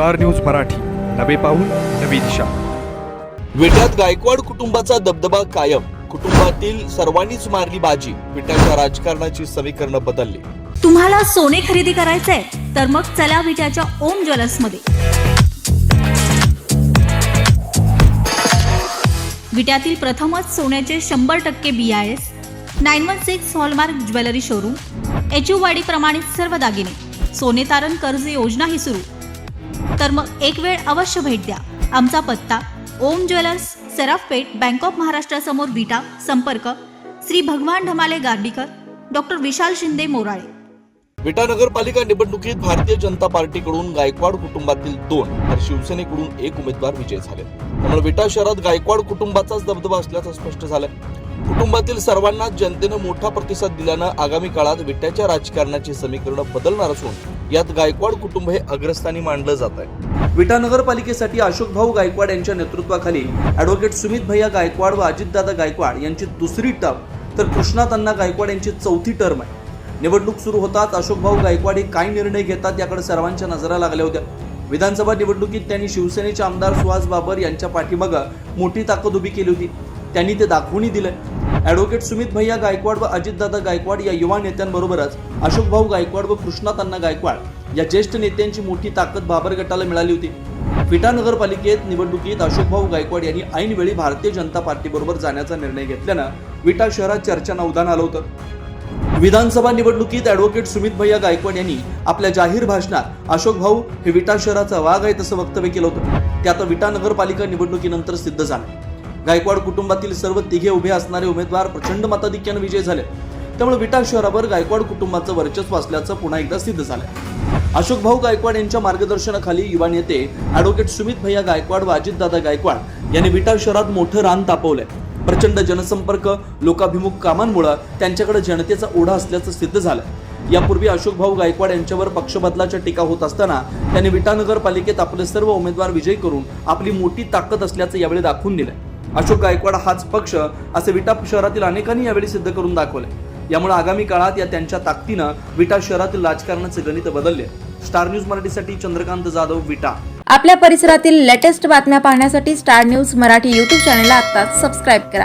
Star news Marathi. नवे पाऊल नवी दिशा. विट्यात गायकवाड कुटुंबाचा दबदबा कायम. कुटुंबातील सर्वांनीच मारली बाजी. विट्याच्या राजकारणाची समीकरणं बदलली. तुम्हाला सोने खरेदी करायचंय तर मग चला विट्याच्या ओम ज्वेलर्समध्ये. विट्यातील प्रथमच सोन्याचे शंभर टक्के B I S nine one six hallmark jewellery showroom HUID प्रमाणित सर्व दागिने सोने तारण कर्ज योजनाही सुरू. तर मग एक वेळ अवश्य भेट द्या. आमचा पत्ता Om jewellers Sarafpeth bank of महाराष्ट्रासमोर Vita संपर्क श्री भगवान ढमाले गार्डीकर डॉक्टर विशाल शिंदे मोराळे. विटा नगरपालिका निवडणुकीत भारतीय जनता पार्टीकडून गायकवाड कुटुंबातील दोन तर शिवसेनेकडून एक उमेदवार विजय झाले. त्यामुळे विटा शहरात गायकवाड कुटुंबाचाच दबदबा असल्याचं स्पष्ट झालं कुटुंबातील सर्वांना जनतेनं मोठा प्रतिसाद दिल्यानं आगामी काळात विट्याच्या राजकारणाची समीकरणं बदलणार असून यात गायकवाड कुटुंब हे अग्रस्थानी मांडलं जात आहे. विटा नगरपालिकेसाठी अशोक भाऊ गायकवाड यांच्या नेतृत्वाखाली ॲडव्होकेट सुमित भैया गायकवाड व अजितदादा गायकवाड यांची दुसरी टर्म तर कृष्णातांना गायकवाड यांची चौथी टर्म आहे. निवडणूक सुरू होताच अशोक भाऊ गायकवाड हे काय निर्णय घेतात याकडे सर्वांच्या नजरा लागल्या होत्या. विधानसभा निवडणुकीत त्यांनी शिवसेनेचे आमदार सुहास बाबर यांच्या पाठीमागं मोठी ताकद उभी केली होती. त्यांनी ते दाखवूनही दिलं ॲडव्होकेट सुमित भैया गायकवाड व अजितदादा गायकवाड या युवा नेत्यांबरोबरच अशोक भाऊ गायकवाड व कृष्णातांना गायकवाड या ज्येष्ठ नेत्यांची मोठी ताकद बाबर गटाला मिळाली होती. विटा नगरपालिकेत निवडणुकीत अशोकभाऊ गायकवाड यांनी ऐनवेळी भारतीय जनता पार्टीबरोबर जाण्याचा निर्णय घेतल्यानं विटा शहरात चर्चांना उधाण आलं होतं. विधानसभा निवडणुकीत ॲडव्होकेट सुमित भैया गायकवाड यांनी आपल्या जाहीर भाषणात अशोक भाऊ हे विटा शहराचा वाघ आहे तसं वक्तव्य केलं होतं. ते आता विटा नगरपालिका निवडणुकीनंतर सिद्ध झालं. गायकवाड कुटुंबातील सर्व तिघे उभे असणारे उमेदवार प्रचंड मताधिक्यानं विजय झाले. त्यामुळे विटा शहरावर गायकवाड कुटुंबाचं वर्चस्व असल्याचं पुन्हा एकदा सिद्ध झालं अशोक भाऊ गायकवाड यांच्या मार्गदर्शनाखाली युवा नेते ॲडव्होकेट सुमित भैया गायकवाड व अजितदादा गायकवाड यांनी विटा शहरात मोठं रान तापवलंय. प्रचंड जनसंपर्क लोकाभिमुख कामांमुळे त्यांच्याकडे जनतेचा ओढा असल्याचं सिद्ध झालं यापूर्वी अशोक भाऊ गायकवाड यांच्यावर पक्षबदलाच्या टीका होत असताना त्यांनी विटा नगरपालिकेत आपले सर्व उमेदवार विजयी करून आपली मोठी ताकद असल्याचं यावेळी दाखवून दिलं अशोक गायकवाड हाच पक्ष असे विटा शहरातील अनेकांनी यावेळी सिद्ध करून दाखवले. यामुळे आगामी काळात या त्यांच्या ताकदीनं विटा शहरातील राजकारणाचे गणित बदलले. स्टार न्यूज मराठीसाठी चंद्रकांत जाधव विटा. आपल्या परिसरातील लेटेस्ट बातम्या पाहण्यासाठी स्टार न्यूज मराठी यूट्यूब चॅनलला आता सबस्क्राईब करा.